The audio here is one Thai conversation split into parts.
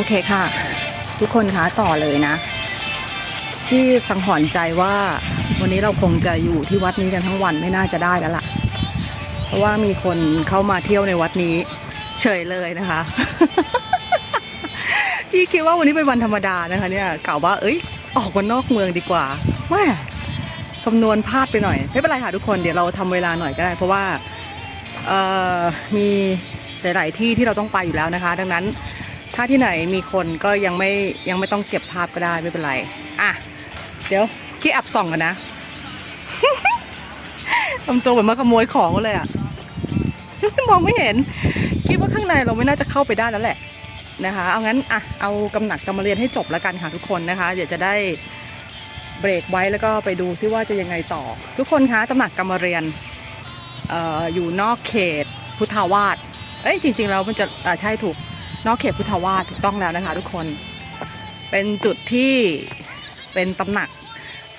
อเคค่ะ ทุกคนคะต่อเลยนะ ที่สังหรณ์ใจว่าวันนี้เราคงจะอยู่ที่วัดนี้กันทั้งวันไม่น่าจะได้แล้วล่ะ เพราะว่ามีคนเข้ามาเที่ยวในวัดนี้ เฉยเลยนะคะที่คิดว่าวันนี้เป็นวันธรรมดานะคะเนี่ยกล่าวว่า เอ้ย ออกมานอกเมืองดีกว่าแม่คำนวณพลาดไปหน่อย ไม่เป็นไรค่ะทุกคนเดี๋ยวเราทำเวลาหน่อยก็ได้ เพราะว่ามีหลาย ๆ ที่ที่เราต้องไปอยู่แล้วนะคะ ดังนั้น ถ้าที่ไหนมีคนก็ยังไม่ยังไม่ต้องเก็บภาพก็ได้ไม่เป็นไร อะ เดี๋ยวกี้แอบส่องกันนะทำตัวเหมือนมาขโมยของเลยอะมองไม่เห็น คิดว่าข้างในเราไม่น่าจะเข้าไปได้แล้วแหละนะคะ เอางั้นอะเอากำหนักกำมาเรียนให้จบแล้วกันค่ะทุกคนนะคะ เดี๋ยวจะได้เบรกไว้แล้วก็ไปดูซิว่าจะยังไงต่อ ทุกคนคะตำหนักกรรมเรียนอออยู่นอกเขตพุทธาวาสเอ้ยจริง ๆ แล้วมันจะใช่ถูก นอกเขตพุทธวาสถูกต้องแล้วนะคะทุกคน เป็นจุดที่เป็นตำหนัก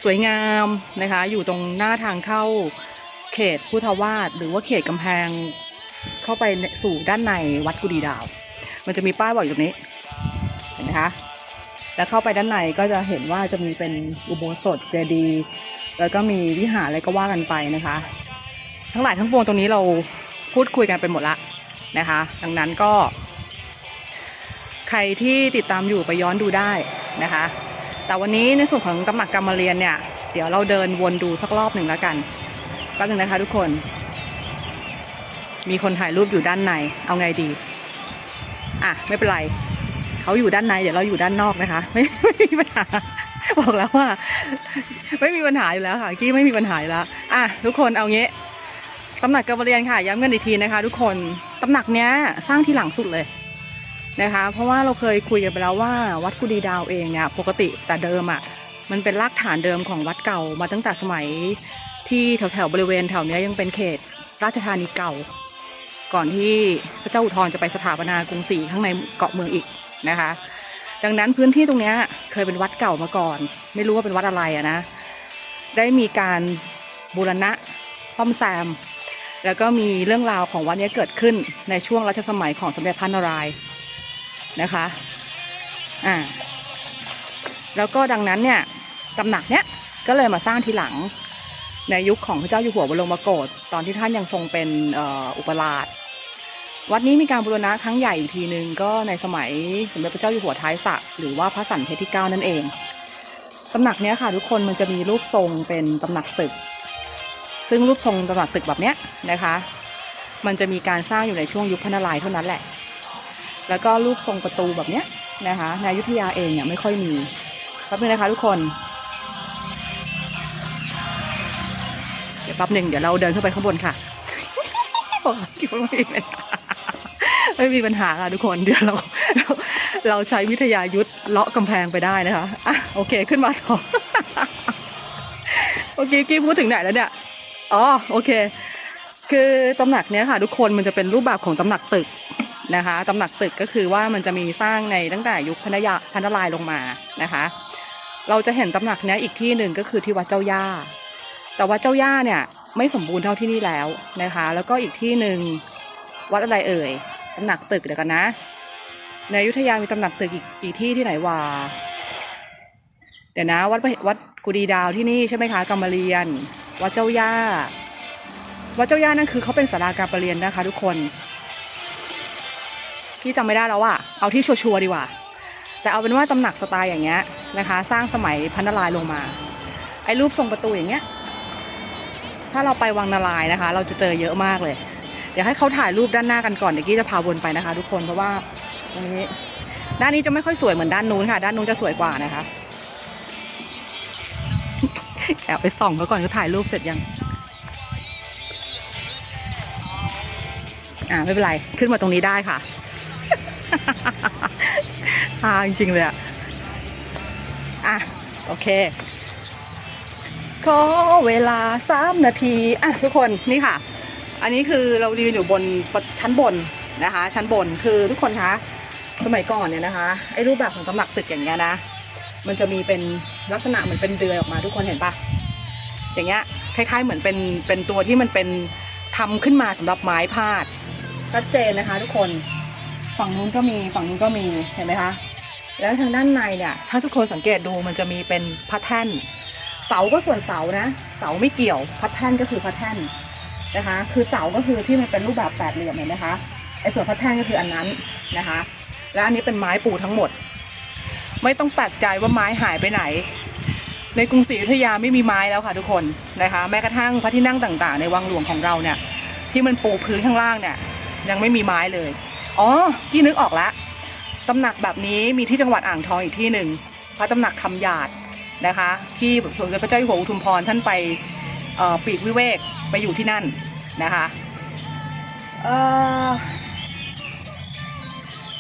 สวยงามนะคะ อยู่ตรงหน้าทางเข้าเขตพุทธวาสหรือว่าเขตกำแพงเข้าไปสู่ด้านในวัดกุดีดาว มันจะมีป้ายบอกอยู่ตรงนี้เห็นไหมคะแล้วเข้าไปด้านในก็จะเห็นว่าจะมีเป็นอุโบสถเจดีย์แล้วก็มีวิหารอะไรก็ว่ากันไปนะคะ ทั้งหลายทั้งปวงตรงนี้เราพูดคุยกันไปหมดละนะคะ ดังนั้นก็ ใครที่ติดตามอยู่ไปย้อนดูได้นะคะ แต่วันนี้ในส่วนของตำหนักกรรมเรียนเนี่ย เดี๋ยวเราเดินวนดูสักรอบหนึ่งแล้วกันแป๊บนึงนะคะทุกคน มีคนถ่ายรูปอยู่ด้านใน เอาไงดี อะ ไม่เป็นไร เขาอยู่ด้านใน เดี๋ยวเราอยู่ด้านนอกนะคะ ไม่ไม่มีปัญหาบอกแล้วว่า ไม่มีปัญหาอยู่แล้วค่ะกี้ไม่มีปัญหาอยู่แล้วอะทุกคนเอางี้ตำหนักกรรมเรียนค่ะย้ำกันอีกทีนะคะ ทุกคนตำหนักเนี้ยสร้างที่หลังสุดเลย นะคะ เพราะว่าเราเคยคุยกันไปแล้วว่าวัดกุดีดาวเองเนี่ยปกติแต่เดิมอะ่ะมันเป็นรากฐานเดิมของวัดเก่ามาตั้งแต่สมัยที่แถวแถวๆบริเวณแถวเนี้ยยังเป็นเขตราชธานีเก่า ก่อนที่พระเจ้าอุทธรจะไปสถาปนากรุงศรีข้างในเกาะเมืองอีกนะคะ ดังนั้นพื้นที่ตรงเนี้ยเคยเป็นวัดเก่ามาก่อน ไม่รู้ว่าเป็นวัดอะไรอะนะได้มีการบูรณะซ่อมแซม แล้วก็มีเรื่องราวของวัดเนี้ยเกิดขึ้นในช่วงรัชสมัยของสมเด็จพระนารายณ์ นะคะ อ่า แล้วก็ดังนั้นเนี่ยตำหนักเนี้ยก็เลยมาสร้างทีหลังในยุคของพระเจ้าอยู่หัวบรมโกศตอนที่ท่านยังทรงเป็นอุปราช วัดนี้มีการบูรณะครั้งใหญ่อีกทีหนึ่งก็ในสมัยสมเด็จพระเจ้าอยู่หัวท้ายสระหรือว่าพระสันเพชรที่ 9 นั่นเองตำหนักเนี้ยค่ะทุกคนมันจะมีรูปทรงเป็นตำหนักตึก ซึ่งรูปทรงตำหนักตึกแบบเนี้ยนะคะ มันจะมีการสร้างอยู่ในช่วงยุคพระนารายณ์เท่านั้นแหละ แล้วก็รูปทรงประตูแบบเนี้ยนะคะในยุทธยาเองเนี่ยไม่ค่อยมีแป๊บนึงนะคะทุกคน เดี๋ยวแป๊บหนึ่งเดี๋ยวเราเดินขึ้นไปข้างบนค่ะไม่มีปัญหาไม่มีปัญหาค่ะทุกคนเดี๋ยวเราเราเราใช้วิทยายุทธเลาะกำแพงไปได้นะคะอะโอเคขึ้นมาต่อโอเคกี้พูดถึงไหนแล้วเนี่ยอ๋อโอเค คือตำหนักเนี้ยค่ะ ทุกคนมันจะเป็นรูปแบบของตำหนักตึก นะคะตำหนักตึกก็คือว่ามันจะมีสร้างในตั้งแต่ยุคพันยาพันารายลงมานะคะ เราจะเห็นตำหนักเนี้ยอีกที่หนึ่งก็คือที่วัดเจ้าย่า แต่วัดเจ้าย่าเนี่ยไม่สมบูรณ์เท่าที่นี่แล้วนะคะ แล้วก็อีกที่หนึ่งวัดอะไรเอ่ยตำหนักตึกเดี๋ยวกันนะ ในอยุธยามีตำหนักตึกอีกกี่ที่ที่ไหนวะเดี๋ยวนะวัดพระวัดกุดีดาวที่นี่ใช่ไหมคะกรรมเรียน วัดเจ้าย่า วัดเจ้าย่านั่นคือเขาเป็นศาลาการประเรียนนะคะ ทุกคน พี่จำไม่ได้แล้วอะเอาที่ชัวร์ๆดีกว่า แต่เอาเป็นว่าตำหนักสไตล์อย่างเงี้ยนะคะ สร้างสมัยพันนารายลงมา ไอ้รูปทรงประตูอย่างเงี้ย ถ้าเราไปวังนารายนะคะ เราจะเจอเยอะมากเลย เดี๋ยวให้เขาถ่ายรูปด้านหน้ากันก่อนเดี๋ยวกี้จะพาวนไปนะคะ ทุกคนเพราะว่าตรงนี้ด้านนี้จะไม่ค่อยสวยเหมือนด้านนู้นค่ะ ด้านนู้นจะสวยกว่านะคะแอบไปส่องเขาก่อนเขาถ่ายรูปเสร็จยัง อ่าไม่เป็นไร ขึ้นมาตรงนี้ได้ค่ะ อ่าจริงๆเลยอะอะ โอเค ขอเวลาสามนาที อะ ทุกคนนี่ค่ะ อันนี้คือเรายืนอยู่บนชั้นบนนะคะ ชั้นบนคือทุกคนคะสมัยก่อนเนี่ยนะคะไอ้รูปแบบของตำหนักตึกอย่างเงี้ยนะ มันจะมีเป็นลักษณะเหมือนเป็นเดือยออกมาทุกคนเห็นปะอย่างเงี้ยคล้ายๆเหมือนเป็นเป็นตัวที่มันเป็นทำขึ้นมาสำหรับไม้พาดชัดเจนนะคะ ทุกคนฝั่งนู้นก็มีฝั่งนู้นก็มีเห็นไหมคะ แล้วทางด้านในเนี่ยถ้าทุกคนสังเกตดูมันจะมีเป็นพระแท่น เสาก็ส่วนเสานะ เสาไม่เกี่ยวพระแท่นก็คือพระแท่นนะคะ คือเสาก็คือที่มันเป็นรูปแบบแปดเหลี่ยมเห็นไหมคะไอ้ส่วนพระแท่นก็คืออันนั้นนะคะ และอันนี้เป็นไม้ปูทั้งหมด ไม่ต้องแปลกใจว่าไม้หายไปไหน ในกรุงศรีอยุธยาไม่มีไม้แล้วค่ะทุกคนนะคะ แม้กระทั่งพระที่นั่งต่างๆ ในวังหลวงของเราเนี่ยที่มันปูพื้นข้างล่างเนี่ยยังไม่มีไม้เลย อ๋อพี่นึกออกแล้ว ตำหนักแบบนี้มีที่จังหวัดอ่างทองอีกที่หนึ่งพระตำหนักคำหยาดนะคะ ที่สมเด็จพระเจ้าอยู่หัวอุทุมพรท่านไปปีกวิเวกไปอยู่ที่นั่นนะคะ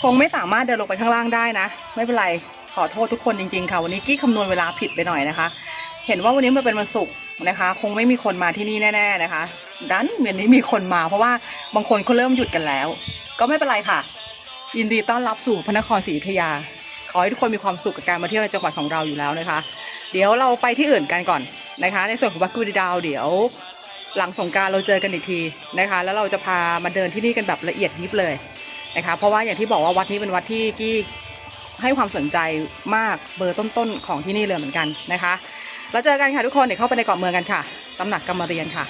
คงไม่สามารถเดินลงไปข้างล่างได้นะ ไม่เป็นไรขอโทษทุกคนจริงๆค่ะวันนี้กี้คำนวณเวลาผิดไปหน่อยนะคะ เห็นว่าวันนี้มันเป็นวันศุกร์นะคะ คงไม่มีคนมาที่นี่แน่ ๆนะคะดันวันนี้มีคนมาเพราะว่าบางคนเขาเริ่มหยุดกันแล้ว ก็ไม่เป็นไรค่ะ ยินดีต้อนรับสู่พระนครศรีอยุธยา ขอให้ทุกคนมีความสุขกับการมาเที่ยวในจังหวัดของเราอยู่แล้วนะคะ เดี๋ยวเราไปที่อื่นกันก่อนนะคะ ในส่วนของวัดกุฎดาวเดี๋ยว หลังสงการเราเจอกันอีกทีนะคะ แล้วเราจะพามาเดินที่นี่กันแบบละเอียดยิบเลยนะคะ เพราะว่าอย่างที่บอกว่าวัดนี้เป็นวัดที่กี้ให้ความสนใจมากเบอร์ต้นๆของที่นี่เลยเหมือนกันนะคะ แล้วเจอกันค่ะทุกคนเดี๋ยวเข้าไปในเกาะเมืองกันค่ะตำหนักกรรมเรียนค่ะ